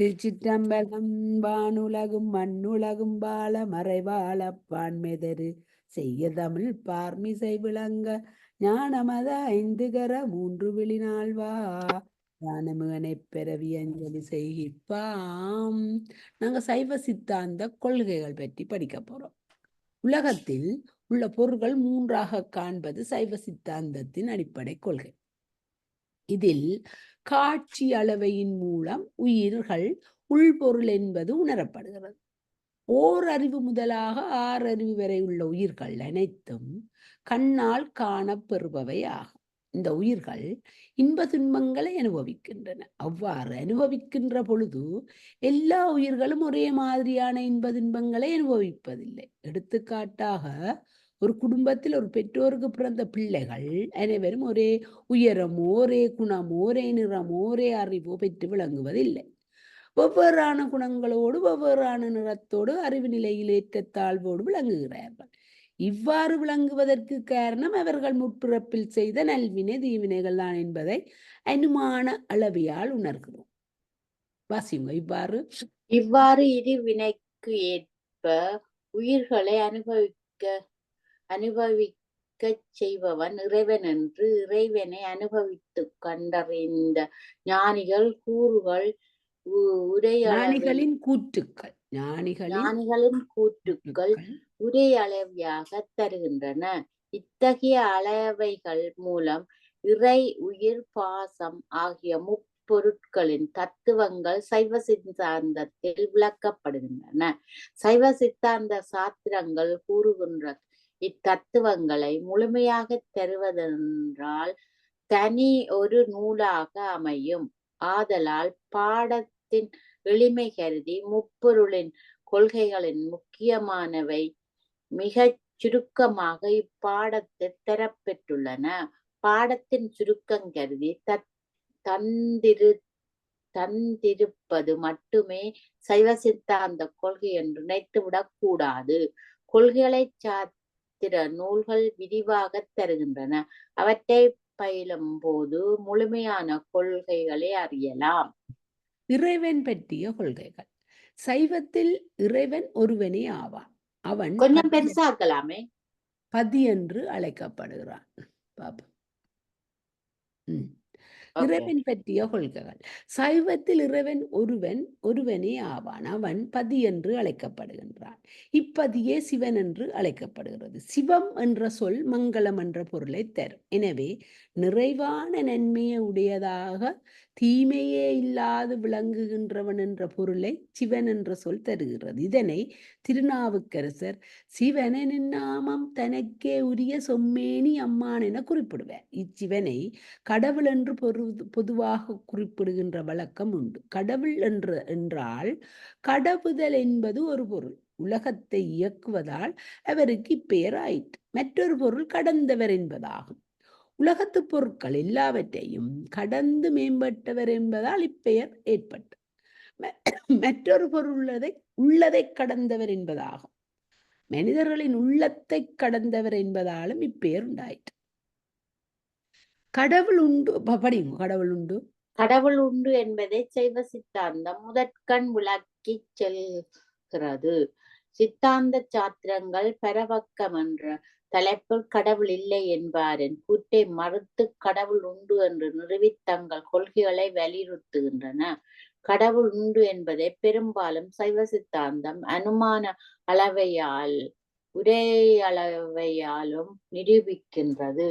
திருச்சிற்றம்பலம் வானுலகும் மண்ணுலகும் வாழ மறைவாழ பான்மெதரு செய்ய தமிழ் பார்மிசை விளங்க ஞானமத ஐந்து கர மூன்று விழினாழ்வா ஞானமுகனை பிறவி அஞ்சலி செய்கிப்பாம். நாங்க சைவ சித்தாந்த கொள்கைகள் பற்றி படிக்க போறோம். உலகத்தில் உள்ள பொருள்கள் மூன்றாக காண்பது சைவ சித்தாந்தத்தின் அடிப்படை கொள்கை. இதில் காட்சி அளவையின் மூலம் உயிர்கள் உள்பொருள் என்பது உணரப்படுகிறது. ஓர் அறிவு முதலாக ஆறு அறிவு வரை உள்ள உயிர்கள் அனைத்தும் கண்ணால் காணப்பெறுபவை ஆகும். இந்த உயிர்கள் இன்ப துன்பங்களை அனுபவிக்கின்றன. அவ்வாறு அனுபவிக்கின்ற பொழுது எல்லா உயிர்களும் ஒரே மாதிரியான இன்ப துன்பங்களை அனுபவிப்பதில்லை. எடுத்துக்காட்டாக ஒரு குடும்பத்தில் ஒரு பெற்றோருக்கு பிறந்த பிள்ளைகள் அனைவரும் ஒரே உயரமோ ஒரே குணமோ ஒரே நிறமோ ஒரே அறிவோ பெற்று விளங்குவதில்லை. வெவ்வேறான குணங்களோடு வெவ்வேறான நிறத்தோடு அறிவு நிலையில் ஏற்றத்தாழ்வோடு விளங்குகிறார்கள். இவ்வாறு விளங்குவதற்கு காரணம் அவர்கள் முற்பிறப்பில் செய்த நல்வினை தீவினைகள் தான் என்பதை அனுமான அளவியால் உணர்கிறோம். வாசிங்க இவ்வாறு. இவ்வாறு இரு வினைக்கு ஏற்ப உயிர்களை அனுபவிக்க அனுபவிக்கச் செய்பவன் இறைவன் என்று இறைவனை அனுபவித்து கண்டறிந்த ஞானிகள் கூறுகள் ஞானிகளின் கூற்றுக்கள் ஞானிகளின் கூற்றுக்கள் உரை அளவியாக தருகின்றன. இத்தகைய அளவைகள் மூலம் இறை உயிர் பாசம் ஆகிய முப்பொருட்களின் தத்துவங்கள் சைவ சித்தாந்தத்தில் விளக்கப்படுகின்றன. சைவ சித்தாந்த சாத்திரங்கள் கூறுகின்ற இத்தத்துவங்களை முழுமையாக தருவதென்றால் தனி ஒரு நூலாக அமையும். ஆதலால் பாடத்தின் எளிமை கருதி முப்பொருளின் கொள்கைகளின் முக்கியமானவை மிகச் சுருக்கமாக இப்பாடத்தில் தரப்பெற்றுள்ளன. பாடத்தின் சுருக்கம் கருதி தத் தந்திரு தந்திருப்பது மட்டுமே சைவ சித்தாந்த கொள்கை என்று நினைத்துவிடக் கூடாது. கொள்கைகளை சாத்திர நூல்கள் விரிவாக தருகின்றன. அவற்றை பயிலும் போது முழுமையான கொள்கைகளை அறியலாம். இறைவன் பற்றிய கொள்கைகள். சைவத்தில் இறைவன் ஒருவனே ஆவான். அவன் கொஞ்சம் பெருசாக்கலாமே. பதி என்று அழைக்கப்படுகிறான். பாப்போம். இறைவன் பற்றிய கொள்கைகள். சைவத்தில் இறைவன் ஒருவன் ஒருவனே ஆவான். அவன் பதி என்று அழைக்கப்படுகின்றான். இப்பதியே சிவன் என்று அழைக்கப்படுகிறது. சிவம் என்ற சொல் மங்களம் என்ற பொருளை தரும். எனவே நிறைவான நன்மையை உடையதாக தீமையே இல்லாது விளங்குகின்றவன் என்ற பொருளை சிவன் என்ற சொல் தருகிறது. இதனை திருநாவுக்கரசர் சிவனின் நாமம் தனக்கே உரிய சொம்மேனி அம்மான் என குறிப்பிடுவார். இச்சிவனை கடவுள் என்று பொரு பொதுவாக குறிப்பிடுகின்ற வழக்கம் உண்டு. கடவுள் என்று என்றால் கடவுதல் என்பது ஒரு பொருள். உலகத்தை இயக்குவதால் அவருக்கு இப்பெயர் ஆயிற்று. மற்றொரு பொருள் கடந்தவர் என்பதாகும். உலகத்து பொருட்கள் எல்லாவற்றையும் கடந்து மேம்பட்டவர் என்பதால் இப்பெயர் ஏற்பட்ட மற்றொரு பொருள் உள்ளதை உள்ளதை கடந்தவர் என்பதாகும். மனிதர்களின் உள்ளத்தை கடந்தவர் என்பதாலும் இப்பெயர் உண்டாயிற்று. கடவுள் உண்டு படிங்க கடவுள் உண்டு. கடவுள் உண்டு என்பதை செய்வ சித்தாந்தம் முதற்கண் விளக்கி செல்கிறது. சித்தாந்த சாத்திரங்கள் பரவக்கம் என்ற தலைப்பில் கடவுள் இல்லை என்பாரின். கூற்றை மறுத்து கடவுள் உண்டு என்று நிறுவி தங்கள் கொள்கைகளை வலியுறுத்துகின்றன. கடவுள் உண்டு என்பதை பெரும்பாலும் சைவ சித்தாந்தம் அனுமான அளவையால் உரை அளவையாலும் நிரூபிக்கின்றது.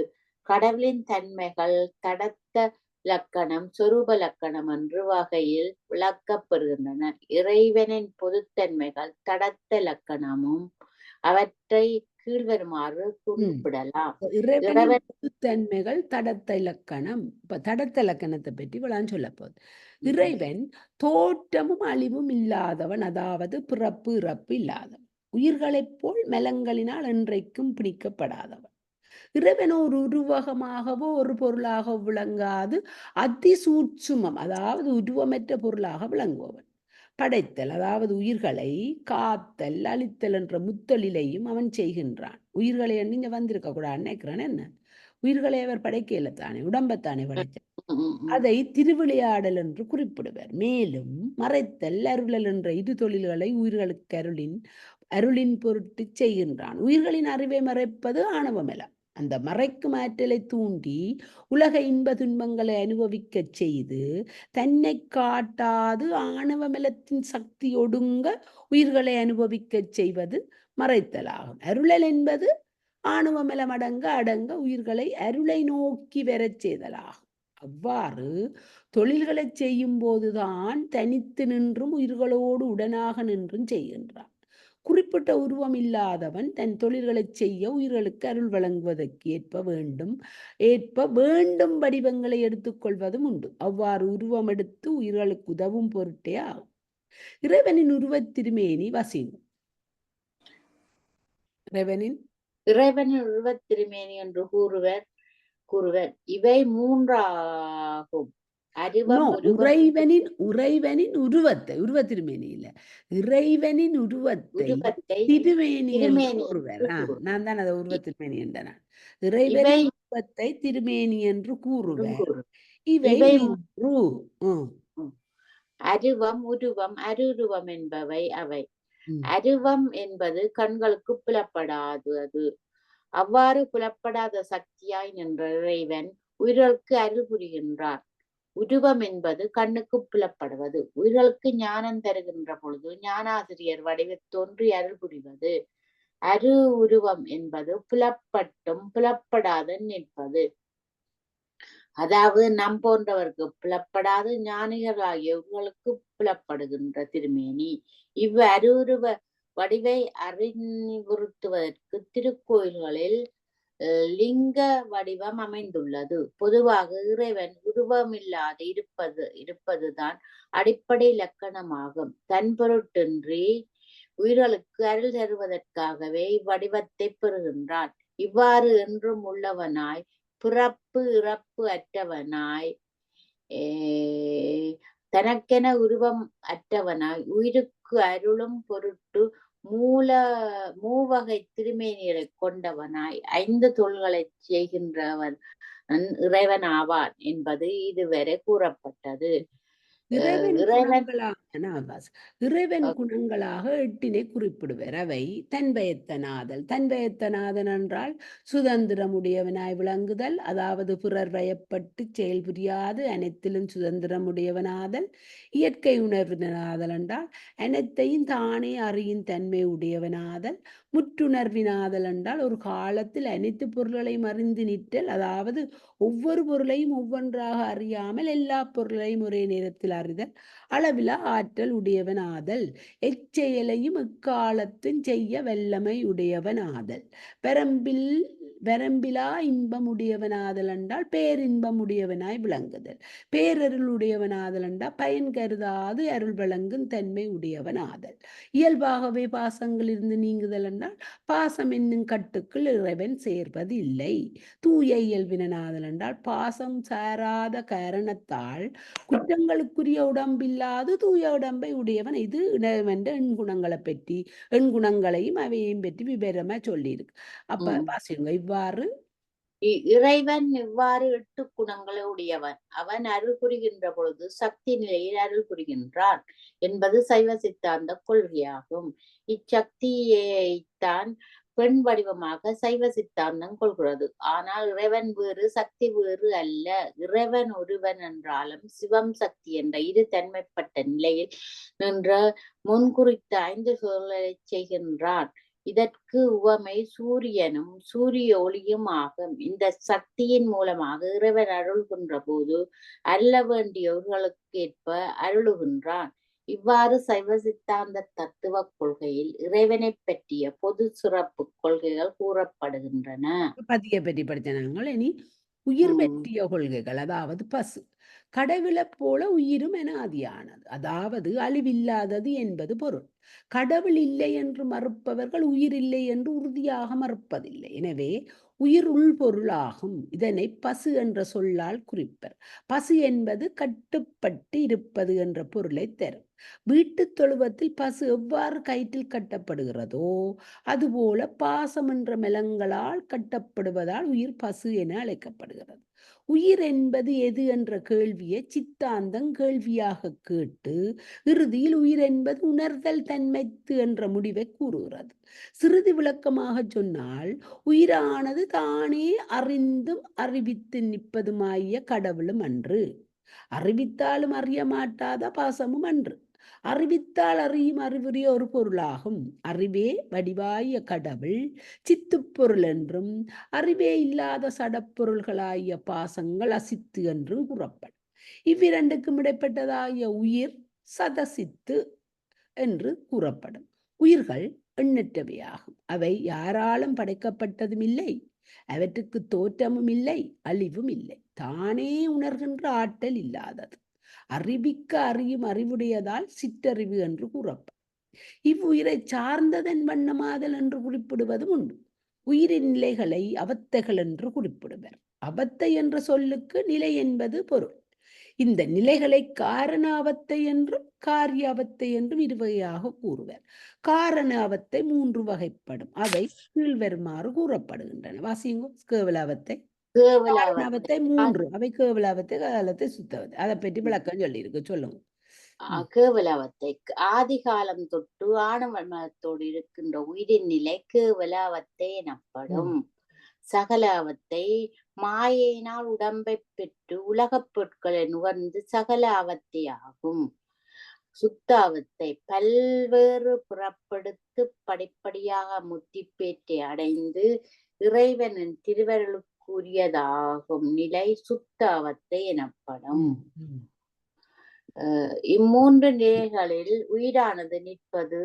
கடவுளின் தன்மைகள் தடத்த லக்கணம் சொரூப லக்கணம் என்று வகையில் விளக்கப்படுகின்றன. இறைவனின் பொதுத்தன்மைகள் தடத்த இலக்கணமும் அவற்றை கீழ்வருமாறு குறிப்பிடலாம். தன்மைகள் தடத்த இலக்கணம் இப்ப தடத்த இலக்கணத்தை பற்றி விழான் சொல்ல போகுது இறைவன் தோற்றமும் அழிவும் இல்லாதவன் அதாவது பிறப்பு இறப்பு இல்லாதவன். உயிர்களைப் போல் மலங்களினால் என்றைக்கும் பிடிக்கப்படாதவன். இறைவன் ஒரு உருவகமாகவோ ஒரு பொருளாக விளங்காது அதிசூட்சுமம் அதாவது உருவமற்ற பொருளாக விளங்குபவன். படைத்தல் அதாவது உயிர்களை காத்தல் அழித்தல் என்ற முத்தொழிலையும் அவன் செய்கின்றான். உயிர்களை நீங்க வந்திருக்க கூடாது நினைக்கிறான். என்ன? உயிர்களை அவர் படைக்கல தானே உடம்பைத்தானே படைத்த ம், ம், ம். அதை திருவிளையாடல் என்று குறிப்பிடுவர். மேலும் மறைத்தல் அருளல் என்ற இரு தொழில்களை உயிர்களுக்கு அருளின் அருளின் பொருட்டு செய்கின்றான். உயிர்களின் அறிவை மறைப்பது ஆணவமலம் அந்த மறைக்கும் ஆற்றலை தூண்டி உலக இன்ப துன்பங்களை அனுபவிக்கச் செய்து தன்னை காட்டாது ஆணவமலத்தின் சக்தி ஒடுங்க உயிர்களை அனுபவிக்கச் செய்வது மறைத்தலாகும். அருளல் என்பது ஆணவமலம் அடங்க அடங்க உயிர்களை அருளை நோக்கி வரச் செய்தலாகும். அவ்வாறு தொழில்களை செய்யும் போதுதான் தனித்து நின்றும் உயிர்களோடு உடனாக நின்றும் செய்கின்றான். குறிப்பிட்ட உருவம் இல்லாதவன் தன் தொழில்களை செய்ய உயிர்களுக்கு அருள் வழங்குவதற்கு ஏற்ப வேண்டும். ஏற்ப வேண்டும் வடிவங்களை எடுத்துக்கொள்வதும் உண்டு. அவ்வாறு உருவம் எடுத்து உயிர்களுக்கு உதவும் பொருட்டே ஆகும். இறைவனின் உருவத் திருமேனி இறைவனின்? இறைவனின் உருவத் திருமேனி என்று கூறுவர் கூறுவர். இவை மூன்றாகும். அருவம் இறைவனின் உறைவனின் உருவத்தை உருவ திருமேனி இல்ல. இறைவனின் உருவத்தை உருவத்தை திருமேனி என்று திருமேனி கூறுவர். நான் தான் அதை உருவ திருமேனி என்றேன் இறைவனின் உருவத்தை திருமேனி என்று கூறுவர். கூறுவர். இவை அருவம் உருவம் அருருவம் என்பவை அவை. அருவம் என்பது கண்களுக்கு புலப்படாது அது. அவ்வாறு புலப்படாத சக்தியாய் நின்ற இறைவன் உயிர்களுக்கு அருள் புரிகின்றார் உருவம் என்பது கண்ணுக்கு புலப்படுவது உயிர்களுக்கு ஞானம் தருகின்ற பொழுது ஞானாசிரியர் வடிவில் தோன்றி அருள் புரிவது. அரு உருவம் என்பது புலப்பட்டும் புலப்படாத நிற்பது. அதாவது நம் போன்றவருக்கு புலப்படாது ஞானிகளாகியவர்களுக்கு புலப்படுகின்ற திருமேனி. இவ் அருவுருவ வடிவை அறிவுறுத்துவதற்கு திருக்கோயில்களில் லிங்க வடிவம் அமைந்துள்ளது. பொதுவாக இறைவன் உருவமில்லாது இருப்பது இருப்பதுதான் அடிப்படை இலக்கணமாகும். தன் பொருட்டின்றி உயிர்களுக்கு அருள் தருவதற்காகவே இவ்வடிவத்தை பெறுகின்றான். இவ்வாறு என்றும் உள்ளவனாய் பிறப்பு இறப்பு அற்றவனாய் தனக்கென உருவம் அற்றவனாய் உயிருக்கு அருளும் பொருட்டு மூல மூவகை திருமேனிகளை கொண்டவனாய் ஐந்து தொழில்களை செய்கின்றவன் இறைவன் ஆவான் என்பது இதுவரை கூறப்பட்டது. இறைவன் இறைவன் குணங்களாக நான் வாசி- இறைவன் குணங்களாக எட்டினை குறிப்பிடுவர். அவை தன்பயத்தனாதல் தன்பயத்தனாதன் என்றால் சுதந்திரமுடையவனாய் விளங்குதல். அதாவது பிறர் வயப்பட்டு செயல் புரியாது. அனைத்திலும் சுதந்திரமுடையவனாதல். இயற்கை உணர்வினாதல் என்றால் அனைத்தையும் தானே அறியும் தன்மை உடையவனாதல். முற்றுணர்வினாதல் என்றால் ஒரு காலத்தில் அனைத்து பொருள்களையும் அறிந்து நிற்றல். அதாவது ஒவ்வொரு பொருளையும் ஒவ்வொன்றாக அறியாமல் எல்லா பொருளையும் ஒரே நேரத்தில் அறிதல். அளவிலா ஆற்றல் உடையவனாதல் எச்செயலையும் எக்காலத்தும் செய்ய வல்லமை உடையவனாதல். பெரம்பில் வரம்பிலா இன்பம் உடையவனாதல் என்றால் பேரின்பம் உடையவனாய் விளங்குதல். பேரருள் உடையவனாதல் என்றால் பயன் கருதாது அருள் வழங்கும் தன்மை உடையவனாதல். இயல்பாகவே பாசங்களிலிருந்து நீங்குதல் என்றால் பாசம் என்னும் கட்டுக்குள் இறைவன் சேர்வது இல்லை தூய இயல்பினாதல் என்றால் பாசம் சாராத காரணத்தால் குற்றங்களுக்குரிய உடம்பில்லாது தூய உடம்பை உடையவன். இது இறைவன் எண் குணங்களை பற்றி எண் குணங்களையும் அவையையும் பற்றி விவரமா சொல்லியிருக்கு. அப்ப வாசிங்க இவ்வாறு இ- இறைவன் இவ்வாறு எட்டு குணங்களை உடையவன். அவன் அருள் புரிகின்ற பொழுது சக்தி நிலையில் அருள் புரிகின்றான் என்பது சைவ சித்தாந்த கொள்கையாகும். இச்சக்தியைத்தான் பெண் வடிவமாக சைவ சித்தாந்தம் கொள்கிறது. ஆனால் இறைவன் வேறு சக்தி வேறு அல்ல. இறைவன் ஒருவன் என்றாலும் சிவம் சக்தி என்ற இரு தன்மைப்பட்ட நிலையில் நின்ற முன்குறித்த ஐந்து சூழலை செய்கின்றான். இதற்கு உவமை சூரியனும் சூரிய ஒளியும் ஆகும். இந்த சக்தியின் மூலமாக இறைவன் அருள்கின்ற போது அருள வேண்டியவர்களுக்கு ஏற்ப அருளுகின்றான். இவ்வாறு சைவ சித்தாந்த தத்துவ கொள்கையில் இறைவனை பற்றிய பொது சிறப்பு கொள்கைகள் கூறப்படுகின்றன. பதியை பற்றி படித்த நாங்கள் இனி உயிர் பற்றிய கொள்கைகள் அதாவது பசு. கடவுளைப் போல உயிரும் என ஆதியானது அதாவது அழிவில்லாதது என்பது பொருள். கடவுள் இல்லை என்று மறுப்பவர்கள் உயிர் இல்லை என்று உறுதியாக மறுப்பதில்லை. எனவே உயிர் உள்பொருளாகும். இதனை பசு என்ற சொல்லால் குறிப்பர். பசு என்பது கட்டுப்பட்டு இருப்பது என்ற பொருளை தரும். வீட்டுத் தொழுவத்தில் பசு எவ்வாறு கயிற்றில் கட்டப்படுகிறதோ அதுபோல பாசம் என்ற மெலங்களால் கட்டப்படுவதால் உயிர் பசு என அழைக்கப்படுகிறது. உயிர் என்பது எது என்ற கேள்வியை சித்தாந்தம் கேள்வியாக கேட்டு இறுதியில் உயிர் என்பது உணர்தல் தன்மைத்து என்ற முடிவை கூறுகிறது. சிறிது விளக்கமாக சொன்னால் உயிரானது தானே அறிந்தும் அறிவித்து நிற்பதுமாய கடவுளும் அன்று. அறிவித்தாலும் அறிய மாட்டாத பாசமும் அன்று. அறிவித்தால் அறியும் அறிவுரிய ஒரு பொருளாகும். அறிவே வடிவாய கடவுள் சித்துப்பொருள் என்றும் அறிவே இல்லாத சடப்பொருள்களாகிய பாசங்கள் அசித்து என்றும் கூறப்படும். இவ்விரண்டுக்கும் இடைப்பட்டதாகிய உயிர் சதசித்து என்று கூறப்படும். உயிர்கள் எண்ணற்றவையாகும். அவை யாராலும் படைக்கப்பட்டதும் இல்லை. அவற்றுக்கு தோற்றமும் இல்லை அழிவும் இல்லை. தானே உணர்கின்ற ஆற்றல் இல்லாதது. அறிவிக்க அறியும் அறிவுடையதால் சிற்றறிவு என்று கூறப்படும். இவ்வுயிரை சார்ந்ததன் வண்ணமாதல் என்று குறிப்பிடுவதும் உண்டு. உயிரின் நிலைகளை அவத்தைகள் என்று குறிப்பிடுவர். அவத்தை என்ற சொல்லுக்கு நிலை என்பது பொருள். இந்த நிலைகளை காரண அவத்தை என்றும் காரிய அவத்தை என்றும் இருவகையாக கூறுவர். காரண அவத்தை மூன்று வகைப்படும். அவை கீழ்வருமாறு கூறப்படுகின்றன. வாசியுங்க கேவலாவத்தை கேவலாவத்தை காரணாவத்தை மூன்று. அவை கேவலாவத்தை காலத்தை சுத்தவத்தை அதை பற்றி விளக்கம் சொல்லியிருக்கு. சொல்லுங்க. ஆஹ் கேவலாவத்தை ஆதி காலம் தொட்டு ஆணவமத்தோடு இருக்கின்ற உயிரின் நிலை கேவலாவத்தை எனப்படும். சகலாவத்தை மாயையினால் உடம்பை பெற்று உலகப் பொருட்களை நுகர்ந்து சகலாவத்தை ஆகும். சுத்தாவத்தை பல்வேறு புறப்படுத்து படிப்படியாக முத்திப்பேற்றை அடைந்து இறைவனின் திருவருளுக்குரியதாகும் நிலை சுத்தாவத்தை எனப்படும் ம். அஹ் இம்மூன்று நிலைகளில் உயிரானது நிற்பது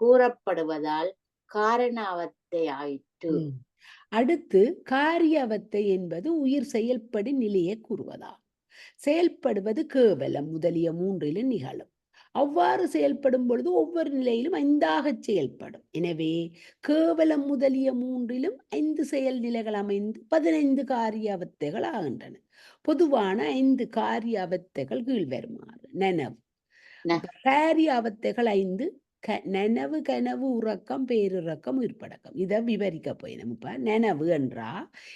கூறப்படுவதால் காரணாவத்தை ஆயிற்று. அடுத்து காரியவத்தை என்பது உயிர் செயல்படும் நிலையை கூறுவதாகும் செயல்படுவது கேவலம் முதலிய மூன்றிலும் நிகழும் அவ்வாறு செயல்படும் பொழுது ஒவ்வொரு நிலையிலும் ஐந்தாகச் செயல்படும். எனவே கேவலம் முதலிய மூன்றிலும் ஐந்து செயல் நிலைகள் அமைந்து பதினைந்து காரிய அவத்தைகள் ஆகின்றன. பொதுவான ஐந்து காரிய அவத்தைகள் கீழ்வருமாறு. நனவு. காரிய அவத்தைகள் ஐந்து க நனவு கனவு உறக்கம் பேருறக்கம் உயிர்ப்படக்கம். இதை விவரிக்க போயினோம் இப்ப நனவு என்றா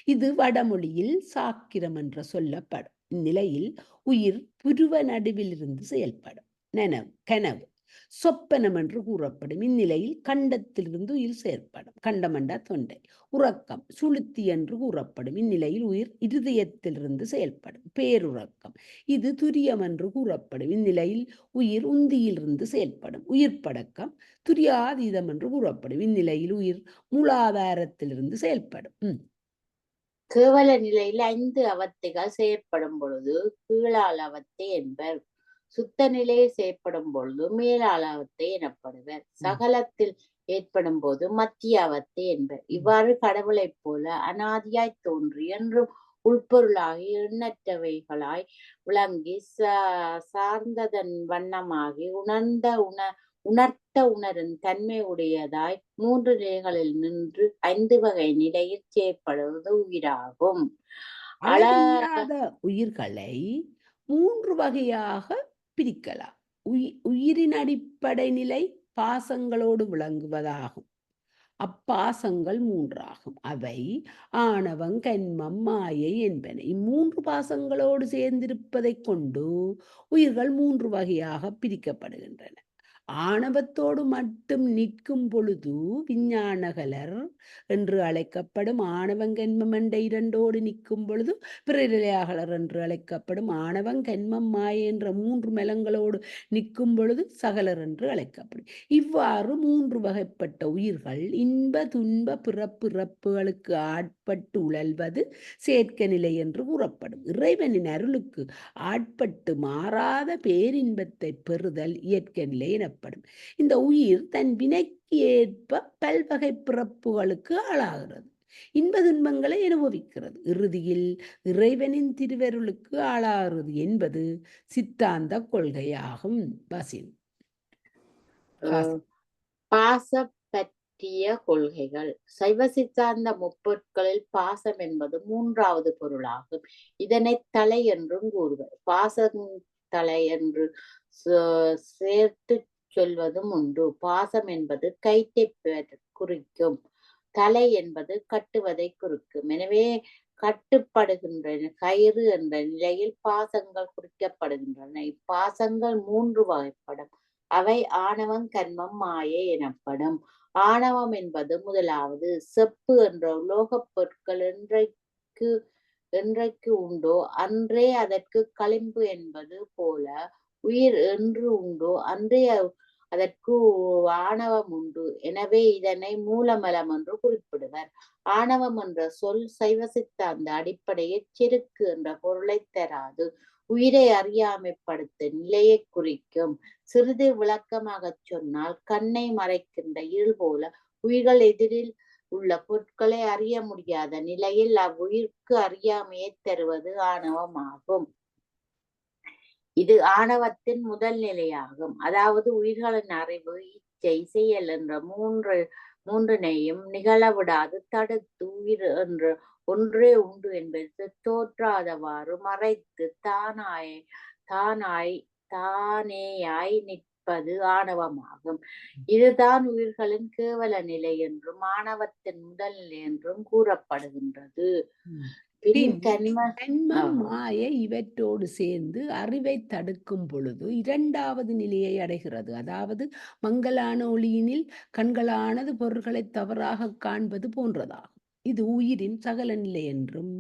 இது வடமொழியில் சாக்கிரம் என்று சொல்லப்படும். இந்நிலையில் உயிர் புருவ நடுவிலிருந்து செயல்படும். நனவு கனவு. சொப்பனம் என்று கூறப்படும். இந்நிலையில் கண்டத்திலிருந்து உயிர் செயற்படும். கண்டமண்டா தொண்டை. உறக்கம் சுளுத்தி என்று கூறப்படும். இந்நிலையில் உயிர் இருதயத்திலிருந்து செயல்படும். பேருறக்கம் இது துரியம் என்று கூறப்படும். இந்நிலையில் உயிர் உந்தியிலிருந்து செயல்படும். உயிர் படக்கம் துரியாதீதம் என்று கூறப்படும். இந்நிலையில் உயிர் மூலாதாரத்திலிருந்து செயல்படும். கேவல நிலையில் ஐந்து அவத்தைகள் செயற்படும் பொழுது கீழால் அவத்தை என்பர். சுத்த நிலையில் செயற்படும் பொழுது மேலாள் அவத்தை எனப்படுவர். சகலத்தில் ஏற்படும் போது மத்திய அவத்தை என்பர் இவ்வாறு கடவுளைப் போல அனாதியாய் தோன்றி என்றும் உள்பொருளாகி எண்ணற்றவைகளாய் விளங்கி சா- சார்ந்ததன் வண்ணமாகி உணர்ந்த உண உணர்த்த உணரும் தன்மை உடையதாய் மூன்று நிலைகளில் நின்று ஐந்து வகை நிலையில் செயற்படுவது உயிராகும். அழ அளவில்லாத உயிர்களை மூன்று வகையாக பிரிக்கலாம் உயி உயிரின் அடிப்படை நிலை பாசங்களோடு விளங்குவதாகும். அப்பாசங்கள் மூன்றாகும். அவை ஆணவம் கன்மம் மாயை என்பன. இம்மூன்று பாசங்களோடு சேர்ந்திருப்பதைக் கொண்டு உயிர்கள் மூன்று வகையாக பிரிக்கப்படுகின்றன. ஆணவத்தோடு மட்டும் நிற்கும் பொழுது விஞ்ஞானகலர் என்று அழைக்கப்படும் ஆணவங்கன்மம் என்ற இரண்டோடு நிற்கும் பொழுது பிறநிலையாகலர் என்று அழைக்கப்படும் ஆணவங்கன்மம் மாய என்ற மூன்று மலங்களோடு நிற்கும் பொழுது சகலர் என்று அழைக்கப்படும். இவ்வாறு மூன்று வகைப்பட்ட உயிர்கள் இன்ப துன்ப பிறப்பிறப்புகளுக்கு ஆட்பட்டு உழல்வது சேர்க்க நிலை என்று கூறப்படும். இறைவனின் அருளுக்கு ஆட்பட்டு மாறாத பேரின்பத்தை பெறுதல் இயற்கை நிலை எனப்படும். இந்த உயிர் தன் வினைக்கு ஏற்ப பல்வகை பிறப்புகளுக்கு ஆளாகிறது. இன்ப துன்பங்களை அனுபவிக்கிறது. இறுதியில் இறைவனின் திருவருளுக்கு ஆளாகிறது என்பது சித்தாந்த கொள்கையாகும். அஹ் பாச பற்றிய கொள்கைகள். சைவ சித்தாந்த முப்பொருட்களில் பாசம் என்பது மூன்றாவது பொருளாகும். இதனை தலை என்றும் கூறுவர். பாசம் தலை என்று சேர்த்து சொல்வதும் உண்டு. பாசம் என்பது கைத்தை குறிக்கும். தலை என்பது கட்டுவதை குறிக்கும். எனவே கட்டுப்படுகின்ற கயிறு என்ற நிலையில் பாசங்கள் குறிக்கப்படுகின்றன. இப்பாசங்கள் மூன்று வகைப்படும். அவை ஆணவம் கர்மம் மாயை எனப்படும். ஆணவம் என்பது முதலாவது. செப்பு என்ற உலோகப் பொருட்கள் என்றைக்கு என்றைக்கு உண்டோ அன்றே அதற்கு களிம்பு என்பது போல உயிர் என்று உண்டோ அன்றே அதற்கு ஆணவம் உண்டு. எனவே இதனை மூலமலம் என்று குறிப்பிடுவர். ஆணவம் என்ற சொல் சைவ சித்தாந்த அடிப்படையில் செருக்கு என்ற பொருளை தராது. உயிரை அறியாமைப்படுத்த நிலையை குறிக்கும். சிறிது விளக்கமாகச் சொன்னால் கண்ணை மறைக்கின்ற இருள் போல உயிர்கள் எதிரில் உள்ள பொருட்களை அறிய முடியாத நிலையில் அவ்வுயிர்க்கு அறியாமையை தருவது ஆணவமாகும். இது ஆணவத்தின் முதல் நிலையாகும். அதாவது உயிர்களின் அறிவு இச்சை செயல் என்ற மூன்று மூன்றினையும் நிகழவிடாது தடுத்து உயிர் என்ற ஒன்றே உண்டு என்பது தோற்றாதவாறு மறைத்து தானாய் தானாய் தானேயாய் நிற்பது ஆணவமாகும். இதுதான் உயிர்களின் கேவல நிலை என்றும் ஆணவத்தின் முதல் நிலை என்றும் கூறப்படுகின்றது. பின் கண்ம. மாயை இவற்றோடு சேர்ந்து அறிவை தடுக்கும் பொழுது இரண்டாவது நிலையை அடைகிறது. அதாவது மங்கலான ஒளியினில் கண்களானது பொருள்களை தவறாக காண்பது போன்றதாகும். இது உயிரின் சகல நிலை என்றும்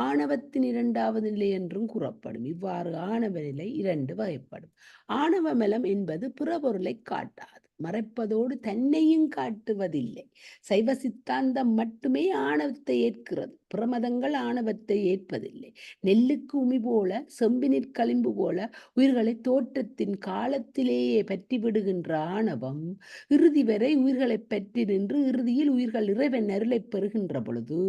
ஆணவத்தின் இரண்டாவது நிலை என்றும் கூறப்படும். இவ்வாறு ஆணவ நிலை இரண்டு வகைப்படும். ஆணவ மலம் என்பது பிற பொருளை காட்டாது. மறைப்பதோடு தன்னையும் காட்டுவதில்லை. சைவ சித்தாந்தம் மட்டுமே ஆணவத்தை ஏற்கிறது. பிரமதங்கள் ஆணவத்தை ஏற்பதில்லை. நெல்லுக்கு உமி போல செம்பினிற் களிம்பு போல உயிர்களை தோற்றத்தின் காலத்திலேயே பற்றி விடுகின்ற ஆணவம் இறுதி வரை உயிர்களை பற்றி நின்று இறுதியில் உயிர்கள் இறைவன் அருளை பெறுகின்ற பொழுது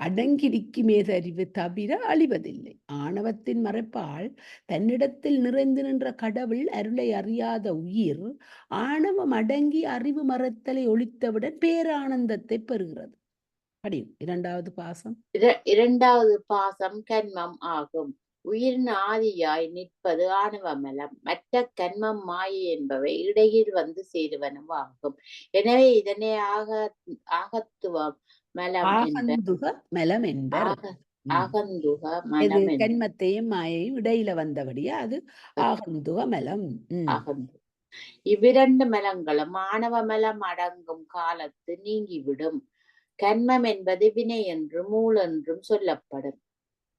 அடங்கிடிக்குமே அறிவு தவிர அழிவதில்லை. ஆணவத்தின் மறைப்பால் தன்னிடத்தில் நிறைந்து நின்ற கடவுள் அருளை அறியாத உயிர் ஆணவம் அடங்கி அறிவு மறைத்தலை ஒழித்தவுடன் பேரானந்தத்தை பெறுகிறது. படியும் இரண்டாவது பாசம் இர- இரண்டாவது பாசம் கண்மம் ஆகும் உயிரின் ஆதியாய் நிற்பது ஆணவமலம் மற்ற கண்மம் மாயை என்பவை இடையில் வந்து சேருவனவாகும் எனவே இதனை ஆக ஆகத்துவம் மலம் என்பர் மலம் கண்மத்தையும் மாயையும் இடையில வந்தபடியா அது ஆகந்துக மலம் இவ்விரண்டு மலங்களும் ஆணவ மலம் அடங்கும் காலத்து நீங்கிவிடும் கர்மம் என்பது வினை என்றும் மூல் என்றும் சொல்லப்படும்.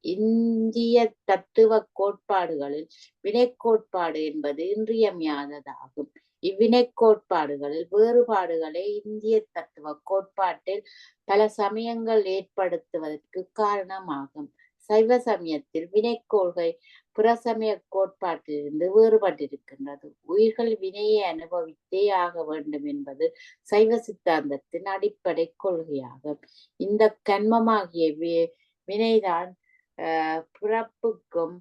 இந்திய தத்துவ கோட்பாடுகளில் வினை கோட்பாடு என்பது இன்றியமையாததாகும். இவ்வினை கோட்பாடுகளில் வேறுபாடுகளை இந்திய தத்துவ கோட்பாட்டில் பல சமயங்கள் ஏற்படுத்துவதற்கு காரணமாகும். சைவ சமயத்தில் வினை கொள்கை புறசமய கோட்பாட்டிலிருந்து வேறுபட்டிருக்கின்றது. உயிர்கள் வினையை அனுபவித்தே ஆக வேண்டும் என்பது சைவ சித்தாந்தத்தின் அடிப்படை கொள்கையாகும். இந்த கண்மமாகிய வி- வினைதான் பிறப்புக்கும்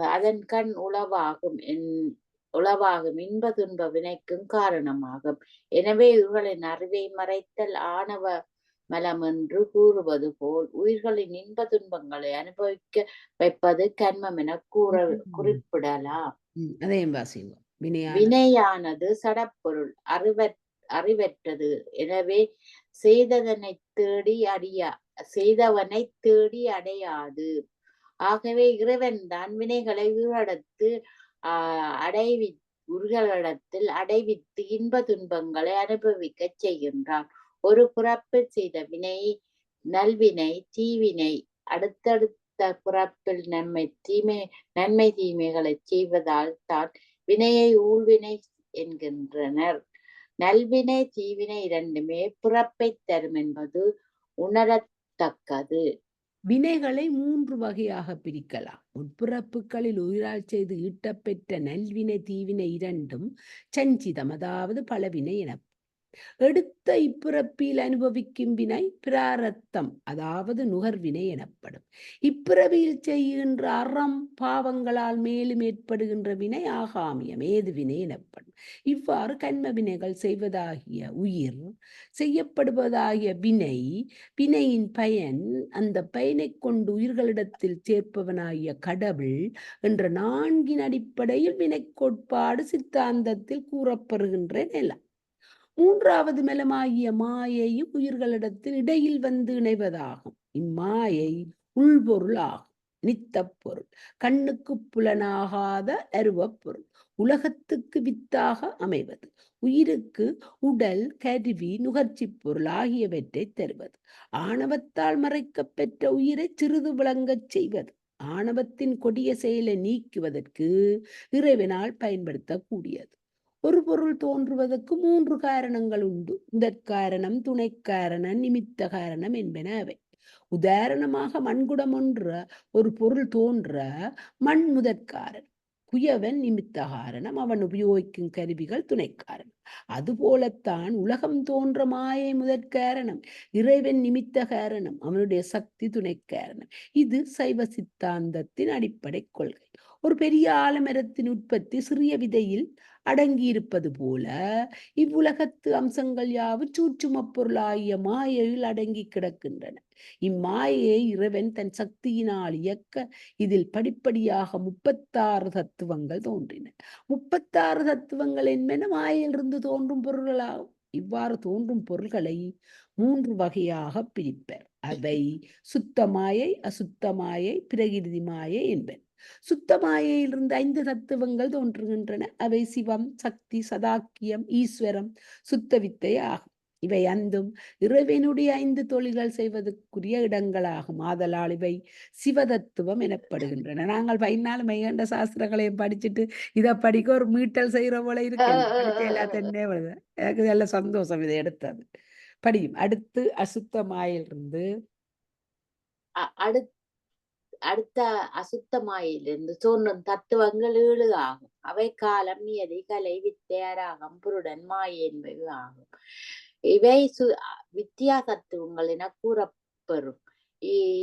அதன் கண் உளவாகும் என் உளவாகும் இன்ப துன்ப வினைக்கும் காரணமாகும். எனவே இவர்களின் அறிவை மறைத்தல் ஆணவ மலம் என்று கூறுவது போல் உயிர்களின் இன்ப துன்பங்களை அனுபவிக்க வைப்பது கண்மம் என கூற. குறிப்பிடலாம். அதையும் வாசிங்க வினையான வினையானது சடப்பொருள் அறிவற் அறிவற்றது. எனவே செய்ததனை தேடி அடியா செய்தவனை தேடி அடையாது. ஆகவே இறைவன் தான் வினைகளை உயிரிடத்து ஆஹ் அடைவி உயிர்களிடத்தில் அடைவித்து இன்ப துன்பங்களை அனுபவிக்கச் செய்கின்றான். ஒரு புறப்பு செய்த வினை நல்வினை தீவினை அடுத்தடுத்த புறப்பில் நன்மை தீமை நன்மை தீமைகளை செய்வதால் தான் வினையை ஊழ்வினை என்கின்றனர். நல்வினை தீவினை இரண்டுமே பிறப்பை தரும் என்பது உணரத்தக்கது. வினைகளை மூன்று வகையாக பிரிக்கலாம். உட்புறப்புகளில் உயிரால் செய்து ஈட்டப்பெற்ற நல்வினை தீவினை இரண்டும் சஞ்சிதம் அதாவது பலவினை என எடுத்த இப்பிறப்பில் அனுபவிக்கும் வினை பிராரத்தம் அதாவது நுகர்வினை எனப்படும். இப்பிறவியில் செய்கின்ற அறம் பாவங்களால் மேலும் ஏற்படுகின்ற வினை ஆகாமியம் ஏது வினை எனப்படும். இவ்வாறு கண்ம வினைகள் செய்வதாகிய உயிர் செய்யப்படுவதாகிய வினை வினையின் பயன் அந்த பயனை கொண்டு உயிர்களிடத்தில் சேர்ப்பவனாகிய கடவுள் என்ற நான்கின் அடிப்படையில் வினை கோட்பாடு சித்தாந்தத்தில் கூறப்பெறுகின்ற நிலம். மூன்றாவது மெலமாகிய மாயையும் உயிர்களிடத்தில் இடையில் வந்து இணைவதாகும். இம்மாயை உள்பொருள் ஆகும் நித்த பொருள். கண்ணுக்கு புலனாகாத அருவப்பொருள் உலகத்துக்கு வித்தாக அமைவது. உயிருக்கு உடல் கருவி நுகர்ச்சிப் பொருள் ஆகியவற்றை தருவது. ஆணவத்தால் மறைக்கப்பெற்ற உயிரை சிறிது விளங்கச் செய்வது. ஆணவத்தின் கொடிய செயலை நீக்குவதற்கு இறைவனால் பயன்படுத்தக்கூடியது. ஒரு பொருள் தோன்றுவதற்கு மூன்று காரணங்கள் உண்டு. முதற்காரணம் துணைக்காரணம் நிமித்த காரணம் என்பன அவை. உதாரணமாக மண்குடம் ஒன்ற ஒரு பொருள் தோன்ற மண் முதற்காரன் குயவன் நிமித்த காரணம் அவன் உபயோகிக்கும் கருவிகள் துணைக்காரணம் அதுபோலத்தான் உலகம் தோன்ற மாயை முதற்காரணம் இறைவன் நிமித்த காரணம் அவனுடைய சக்தி துணைக்காரணம் இது சைவ சித்தாந்தத்தின் அடிப்படை கொள்கை. ஒரு பெரிய ஆலமரத்தின் உற்பத்தி சிறிய விதையில் அடங்கியிருப்பது போல இவ்வுலகத்து அம்சங்கள் யாவும் சூற்றுமப் பொருளாகிய மாயையில் அடங்கி கிடக்கின்றன. இம்மாயையை இறைவன் தன் சக்தியினால் இயக்க இதில் படிப்படியாக முப்பத்தாறு தத்துவங்கள் தோன்றின. முப்பத்தாறு தத்துவங்கள் என்பன மாயிலிருந்து தோன்றும் பொருள்களாகும். இவ்வாறு தோன்றும் பொருள்களை மூன்று வகையாக பிரிப்பர். அவை சுத்தமாயை அசுத்தமாயை பிரகிருதி மாயை சுத்தமாயிலிருந்து ஐந்து தத்துவங்கள் தோன்றுகின்றன. அவை சிவம் சக்தி சதாக்கியம் ஈஸ்வரம் சுத்த வித்தை ஆகும். இவை அந்தும் இறைவனுடைய ஐந்து தொழில்கள் செய்வதற்குரிய இடங்களாகும். ஆதலால் இவை சிவதத்துவம் எனப்படுகின்றன. நாங்கள் பதினாலு மைகண்ட சாஸ்திரங்களையும் படிச்சுட்டு இதை படிக்க ஒரு மீட்டல் செய்யற போல இருக்கு. எல்லாத்தன்னே எனக்கு நல்ல சந்தோஷம் இதை எடுத்தது. படியும். அடுத்து அசுத்தமாயிலிருந்து அ- அடுத் அடுத்த அசுத்தமாயிலிருந்து தோன்றும் தத்துவங்கள் ஏழு ஆகும் அவை காலம் நியதி கலை வித்தை புருடன் மாயை என்பவை ஆகும். இவை சு வித்தியா தத்துவங்கள் என கூறப்பெறும்.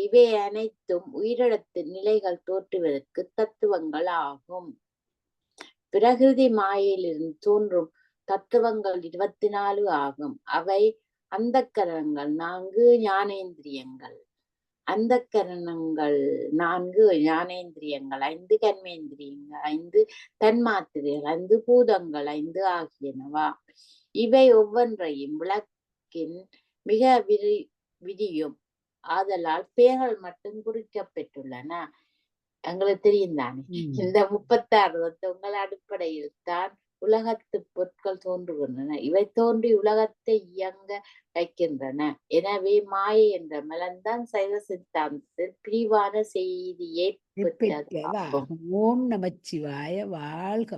இவை அனைத்தும் உயிரிழத்து நிலைகள் தோற்றுவதற்கு தத்துவங்கள் ஆகும். பிரகிருதி மாயையிலிருந்து தோன்றும் தத்துவங்கள் இருபத்தி நாலு ஆகும். அவை அந்த கரணங்கள் நான்கு ஞானேந்திரியங்கள். அந்த கரணங்கள் நான்கு ஞானேந்திரியங்கள் ஐந்து கர்மேந்திரியங்கள் ஐந்து தன்மாத்திரைகள் ஐந்து பூதங்கள் ஐந்து ஆகியனவா? இவை ஒவ்வொன்றையும் விளக்கின் மிக விரி விரியும் ஆதலால் பெயர்கள் மட்டும் குறிக்கப்பெற்றுள்ளன. எங்களுக்கு தெரியும் தானே. இந்த முப்பத்தாறு தத்துவங்கள் அடிப்படையில் தான் உலகத்து பொருட்கள் தோன்றுகின்றன. இவை தோன்றி உலகத்தை இயங்க வைக்கின்றன. எனவே மாயை என்ற மலன்தான் சைவ சித்தாந்தத்தில் பிரிவான செய்தியை ஓம் நமச்சிவாய வாழ்க.